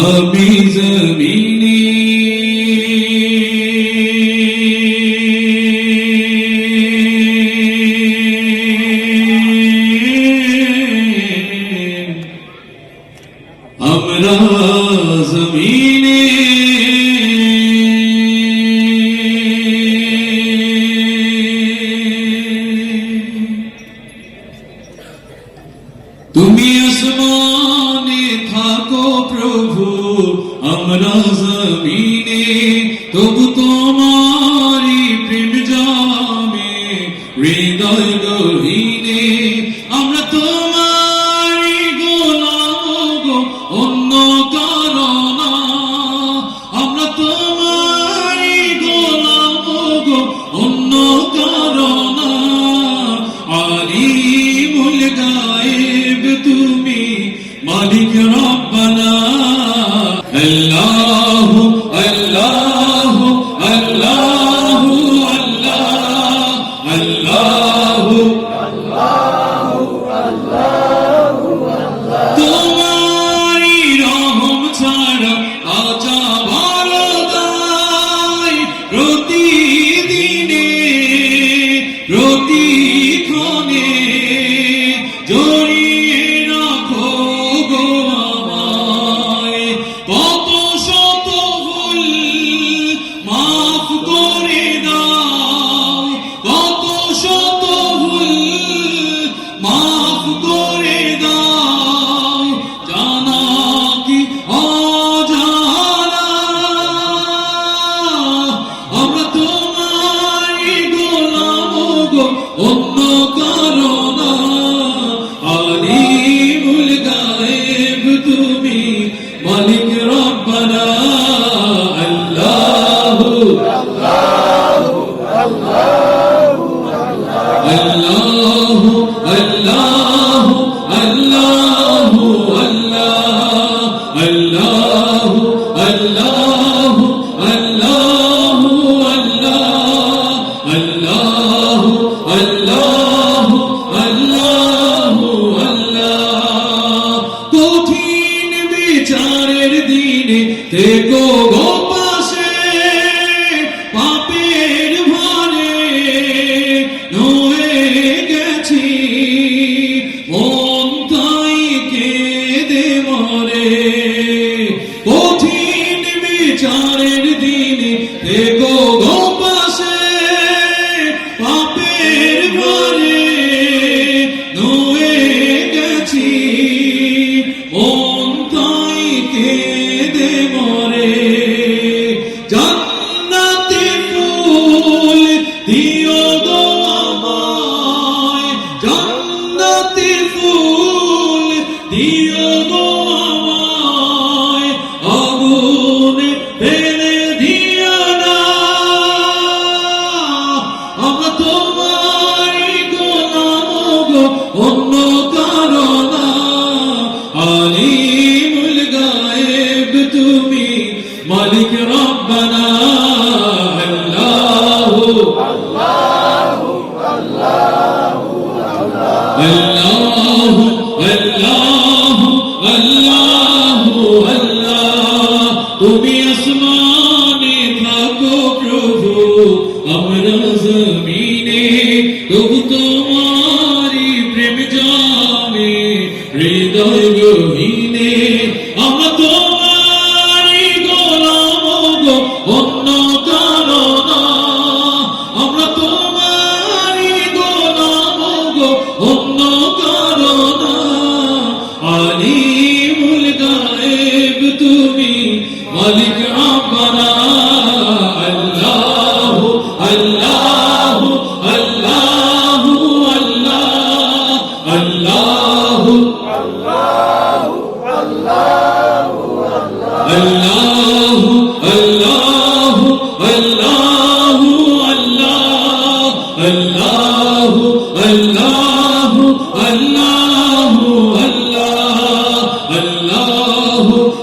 আমি জমিনে আমরা জমিনে তুমি আসমানে জমিনে, তবু তোমারি প্রেম জামে, হৃদয় গহীনে। আমরা তোমারি গোলাম গো, অন্য কারণা আমরা তোমারি গোলাম গো, অন্য কারণা আলিমুল গায়েব তুমি, মালিক রব্বানা। আল্লাহ আল্লাহু কঠিন বিচারের দিনে তুমি আসমানে থাকো প্রভু আমরা জমিনে তবু তোমারি প্রেম জানে হৃদয় গায়েব তুমি মালিক আব্বানা আল্লাহু আল্লাহু আল্লাহু আল্লাহ আল্লাহু আল্লাহু আল্লাহু আল্লাহু আল্লাহ আল্লাহু আল্লাহু আল্লাহু আল্লাহ আল্লাহু